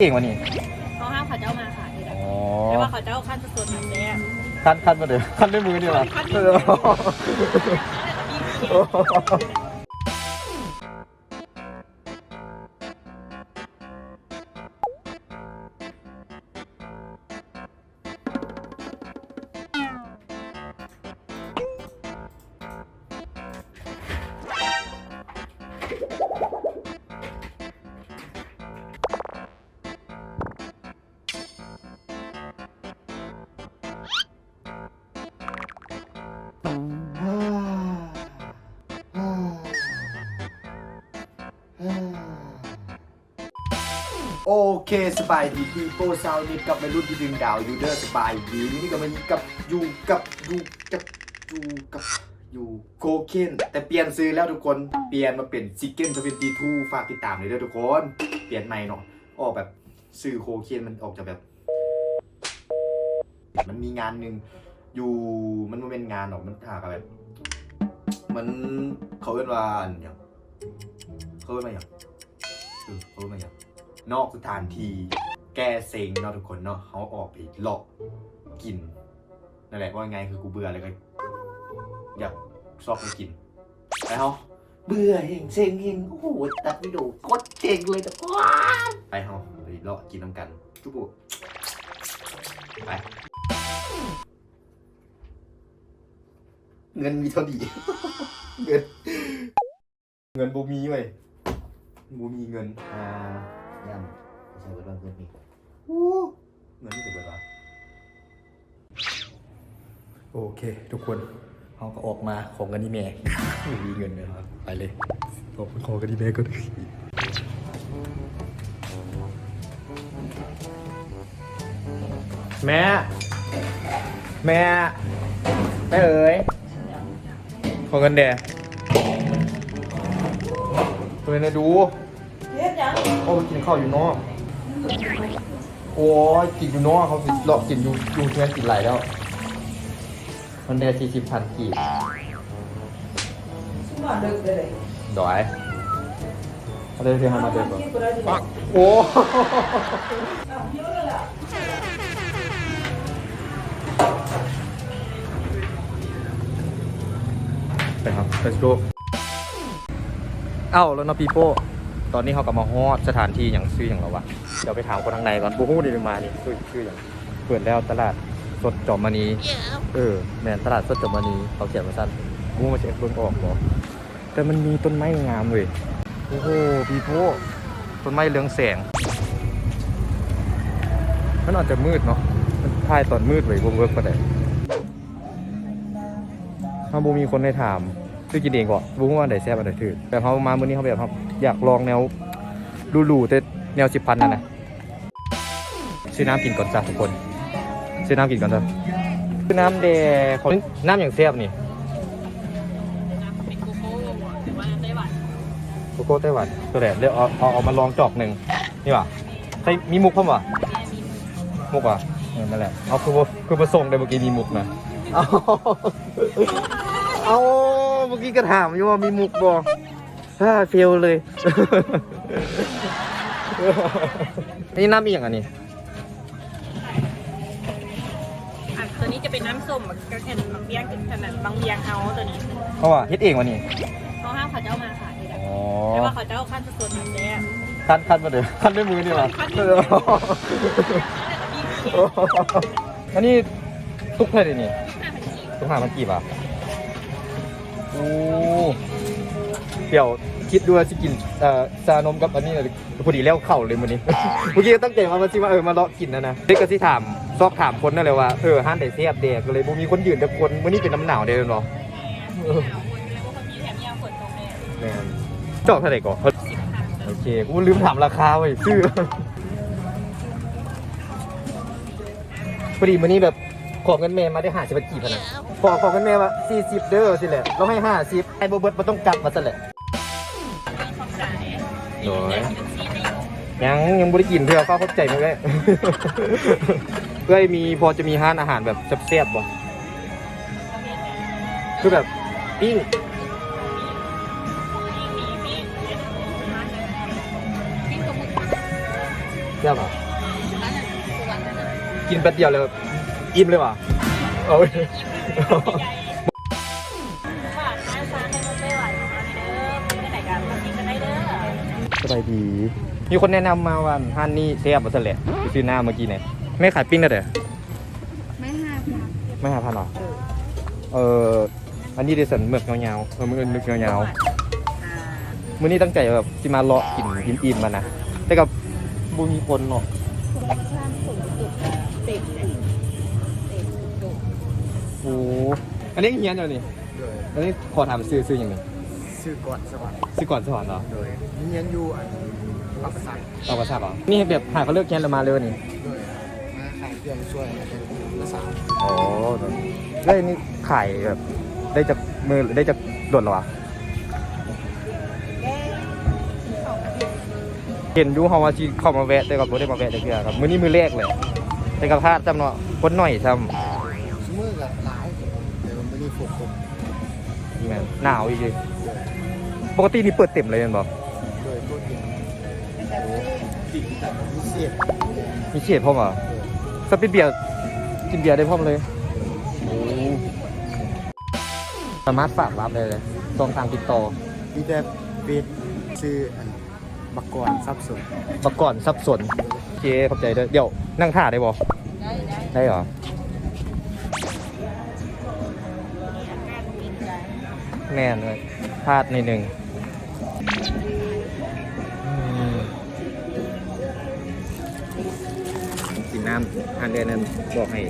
เก่งวะนี่เขาห้ามเขาเจ้ามาขายเลยนะอ๋อแต่ว่าเขาเจ้าขั้นสุดๆแบบนี้คันคันมาเดี๋ยวคันด้วยมือนี่หรอคันด้วย โอเคสบายดีพี่โป้ซาวนิดกับวัยรุ่นที่ดึงดาวยูเดอร์สบายดีนี่ก็มันกับอยู่กับอยู่กับอยู่กับอยู่โคเคนแต่เปลี่ยนซื้อแล้วทุกคนเปลี่ยนมาเป็นซิกเก้นทเวนตีทูฝากติดตามเลยด้อทุกคน เปลี่ยนใหม่เนาะออกแบบซื้อโคเคนมันออกจากแบบ มันมีงานหนึ่งอยู่มันไม่เป็นงานหรอกมันหากับแบบ มันเขาเรียกว่าอย่าง เขาเรียกว่าอย่างเออเขาเรียกว่าอย่างนอกสถานที่แก้เซ็งเนาะทุกคนเนาะเขาออกไปเลาะกินนั่นแหละว่าไงคือกูเบื่อเลยก็อยากชอบไปกินไปเฮาเบื่อเฮงเซ็งเฮงโอ้โหตัดวิดีโอโคตรเจ๋งเลยแต่ว้าไปเฮาไปเลาะกินน้ำกันทุกผู้ไปเงินมีเท่าดีเงินเงินบูมีเว้ย บูมีเงินอ่าย่ำใช้เวลาเกินอีกเงินที่จะเบิดวะโอเค ทุกคนเขาก็ออกมาของกันนี่แม่ไม่มีเงินเลยครับไปเลยออกมาของกันนี่แม่ก็ได้แม่ แม่แม่เอ๋ยของเงินแด ตัวนี้ดูเฮ็ดยังโอ้กินข้าวอยู่นอกโอ้ยกินอยู่นอกเขาสิหลอกกินอยู่อยู่เพื่อนกินไหลายแล้ว มันได้สี่สิบพันกีบนอนดึกเลยดอยเขาได้เพียงมาเดินก่อนคิดกูได้ดีปักโอ้อ้าวคิดว่าเลยล่ะไปครับ let's go เอ้าแล้วเนาะปีโป้ตอนนี้เขากลับมาฮอดสถานที่อย่างซื้ออย่างเราวะเดี๋ยวไปถามคนทางในก่อนบูฮู้ดีมานี่ซื้อซื้ออย่างเปิดแล้วตลาดสดจอมมณีเออแมนตลาดสดจอมมณีเขาเขียนมาสั้นบูมาเช็คเบิ่งออกบอกแต่มันมีต้นไม้งามเว้ยโอ้โหปีโป้ต้นไม้เรืองแสงมันอาจจะมืดเนาะมันถ่ายตอนมืดไว้บ่เวิร์กก็ได้ถ้าบูมีคนให้ถาม ซื้อกินเองก่อนบูว่าไหนแซ่บอันไหนถือแต่เขามามื้อนี้เขาแบบครับอยากลองแนวหรูๆแต่แนวสิบพันนั่นนะซื้อน้ำกินก่อนจ้ะทุกคนซื้อน้ำกินก่อนจ้ะซื้อน้ำแดงของน้ำอย่างแซ่บนี่โกโก้ไต้หวันโกโก้ไต้หวันตัวแหละเดี๋ยวเอาเอาเอามาลองจอกหนึ่งนี่ว่ะใส่มีมุกเข้ามามุกว่ะนั่นแหละเอาคือคือประสงค์ได้เมื่อกี้มีมุกนะเอาเอา เมื่อกี้ก็ถามอยู่ว่ามีมุกบ่ฮ่าเฟลเลย นี่น้ำอีกอย่างอันนี้อะตัวนี้จะเป็นน้ำส้มก็แค่บางเบียงขนาดบางเบียงเฮาตัวนี้เขาว่าเฮ็ดเองวะนี่เขาห้ามเขาเจ้ามาขายเลยนะอ๋อแต่ว่าเขาเจ้าขั้นสุดๆแบบนี้คันคันมาเดี๋ยวคันด้วยมือนี่หรอคันด้วยมืออันนี้ทุกเท่าไหร่นี่ทุกหามันกี่บาทโอ้เดี๋ยวคิดดูว่าสิกินเอ่อชานมกับอันนี้เลยพอดีแล้วเข่าเลยมื้อนี้ เมื่อกี้ก็ตั้งใจมาว่าสิว่าเออมาเลาะกินนะนะเด็กก็สิถามซอกถามคนนั่นเลยว่าเออห้านได้เสียบเด็กก็เลยบ่มีคนยืนแต่คนมื้อนี้เป็นน้ำหนาวเด้อเนาะเออแม่นจอกเท่าไหร่ก่อนโอเคกูลืมถามราคาเว้ยชื่อ พอดีมื้อนี้แบบ ขอเงินแม่มาได้ห้าสิบกี่พันนะขอขอเงินแม่มาสี่สิบเด้อสิแหละเราให้ห้าสิบไอ้โบเบิร์ตมันต้องกลับมาซะแหละโดยยังยังบริกินเพื่อฟ้าเข้าใจมั้ยเพื่อให้มีพอจะมีห้านอาหารแบบแซ่บๆบ่คือแบบปิ้งแซ่บอะร้านนั้นคือวันนั้นนะกินแป๊บเดียวเลยแบบ อิ่มเลยว่ะโอ้ยใหญ่ฝากร้านซานให้มันไม่ไหวของเราเด้อเป็นกันไหนกันมากินกันได้เด้อสบายดี มีคนแนะนำมาว่าห้านนี้แซ่บมาซะแหละไปซื้อหน้าเมื่อกี้เนี่ยไม่ขายปิ้งกันเด้อไม่ห้าพันไม่หาพันหรอ เอออันนี้เดซันเมือกเงาๆเออมือนึกเงาๆมื้อนี้ตั้งใจแบบสิมาเลาะกินอิ่มๆมานะแต่กับบ่มีคนเนาะ โอ้อันนี้เฮียนอยู่นี่โดยอันนี้ขอถามซื้อซื้ออย่างหนึงซื้อก่อนสวรรค์ซื้อก่อนสอนเหรอโดยเนียนอยู่อันปักสันเอาประชาเหรอนี่แบบหาเขาเลิกแคนแล้วมาเลยนี่โดยมาขายเครื่องช่วยเป็นภาษาโอ้แล้วอันนี้ขายแบบได้จากมือได้จากโดดเหรอวะเห็นดูเขาว่าชีเข้ามาแวะแต่กับรถได้มาแวะแต่เพื่อครับ มื้อนี้มือแรกเลยแต่กับพลาดจำเนาะคนหน่อยซ้สมือกับหลาย แต่มันไม่ได้ฝกตกำแม่นหนาวอีกเลยปกตินี่เปิดเต็มเลยแม่นบอกโดยตัวจริงโอ้พิเศษมีเฉียดพ่อมเหรอสปิดเบียร์กินเบียร์ได้พ่อมเลยสามารถฝากรับได้เลยช่องทางติดต่อมีแต่เฟซซื้ออันบักกอนซับสนประก่อนสับสนโอเคขอบใจด้วยเดี๋ยวนั่งท่าได้บ่ได้ได้ได้เหรอ แม่นเลยพลาดในหนึ่งอืมกินน้ำอันเดียวนั้นบอกให้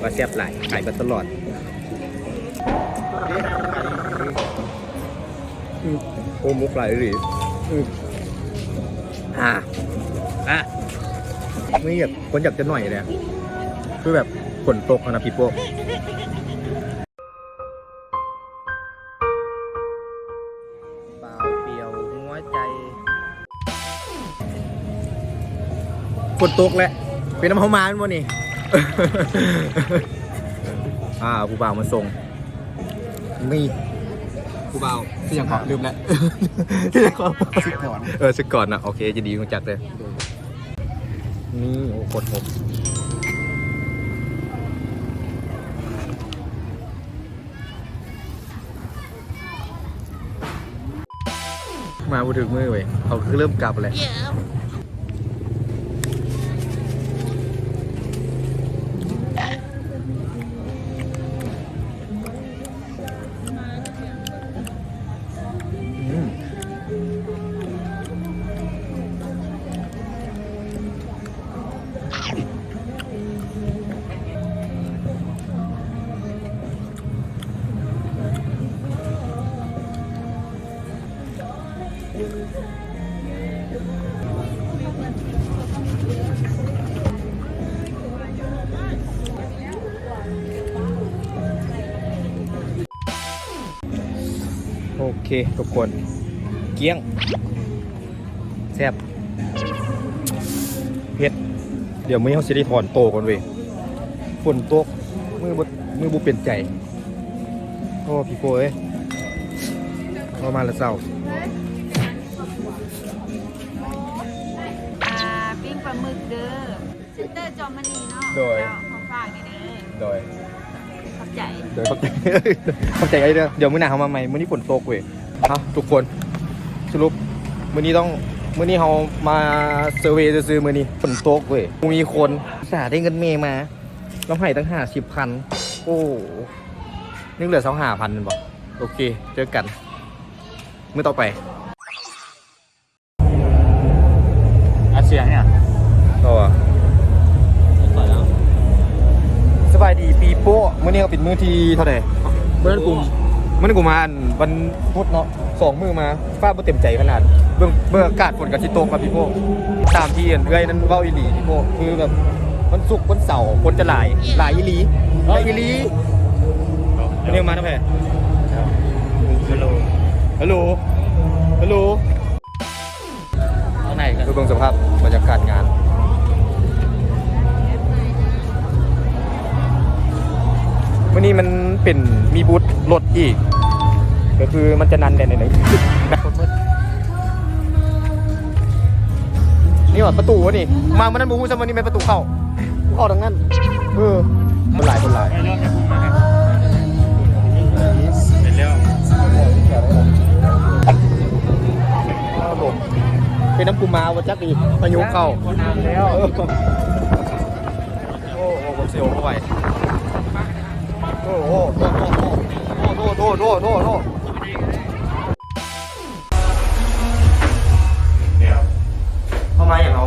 ว่าแซ่บหลายขายมาตลอดอืมโอ้มุกหลายหรืออืมอ่าอะไม่แบบคนอยากจะหน่อยเลยอะคือแบบฝนตกอะนะพี่โป้เฝนตกแหละเป็นน้ำเฮามาเป็นวะนี่อ่าผู้บ่าวมาส่งนี่ผู้บ่าวที่ยังขอลืมแล้วที่ยังขอซื้อก่อนเออสึกก่อนนะโอเคจะดีคงจัดเลยนี่โอ้โคตรหกมาพูดถึงมือเว้ยเขาคือเริ่มกลับเลย เคทุกคน เกี้ยงแซ่บเผ็ด เดี๋ยวมื้อนี้เขาจะได้ถอนโตก่อนเว้ยฝนตกมือบุมือบุเป็นใจ โอ้พี่โป้เอ้ยเอามาแล้วเศร้าอ่าปิ้งปลาหมึกเด้อเซ็นเตอร์จอมมณีเนาะโดย เจ้าของฝากนี่เด้อ โดยขอบ ใจ เดี๋ยวเข้าใจ เข้าใจไอ้เด้อเดี๋ยวมื้อหน้าเขามาใหม่มื้อนี้ฝนตกเว้ยเอาทุกคนสรุปมื้อนี้ต้องมื้อนี้เขามาเซอร์เวย์ซื้อๆมื้อนี้ฝนตกเว้ยมีคนอุตสาห์ได้เงินเมย์มาเราให้ตั้งห้าสิบพันโอ้นึกเหลือสองห้าพันบอกโอเค เจอกันมื้อต่อไปอาเซียเนี่ย ปีโป้มื้อนี้ก็เป็นมื้อที่เท่าไหร่เมื่อนั้นกูเมื่อนั้นกูมาอันวันพุธเนาะสองมื้อมาฟ้าบ่เต็มใจขนาดเบื้องเบื้องอากาศฝนกับที่ตกครับพี่โป้ตามที่เห็นเอ้อยนั้นเว้าอีหลีพี่โป้คือแบบวันศุกร์วันเสาร์ฝนจะหลายหลายอีหลีหลายอีหลีวันนี้มาเท่าไหร่ฮัลโหลฮัลโหลฮัลโหลข้างในกันดูเบื้องสภาพบรรยากาศงาน วันนี้มันเป็นมีบูธรถอีก ก็คือมันจะนันแดนไหนๆนี่นี่ว่าประตูวะนี่ มาเมื่อนั้นบูฮูซัมวันนี้เป็นประตูเข้าเข้าทางนั้นเออคนหลายคนหลายไม่เริ่มจะพุ่งมาครับเป็นแล้วครับผมเป็นน้ำปูมาวะจักดีพายุเข้าแล้วเออโอ้โหผมเสียวเข้าไปโอ้โหโทษโทษโทษโทษโทษเดี๋ยวเข้ามอย่างเรา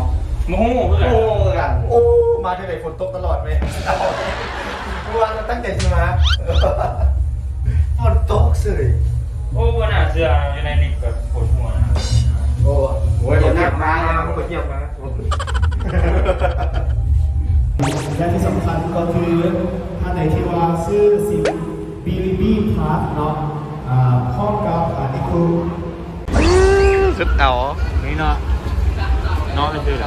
โมโหเพื่อนโอ้กันโอ้มาที่ไหนฝนตกตลอดไหมเมื่อวานมันตั้งแต่ที่มาฝนตกสิโอ้วันน่ะเสื้ออยู่ในลิฟต์แบบปวดหัวนะโอ้โหเดี๋ยวหนักมาผมไปเที่ยวมา และที่สำคัญก็คือท่านไหนที่ว่าซื้อสินบิลิบี้พาร์ทเนาะอ่าพร้อมกับอ่านี่คือสุดเอานี่เนาะน้องเป็นชื่ออะไร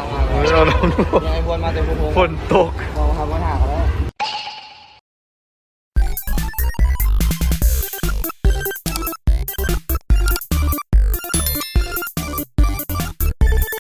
เราลองดูยังไงบวนมาเต็มภูมิฝนตกเราทำปัญหาอะไร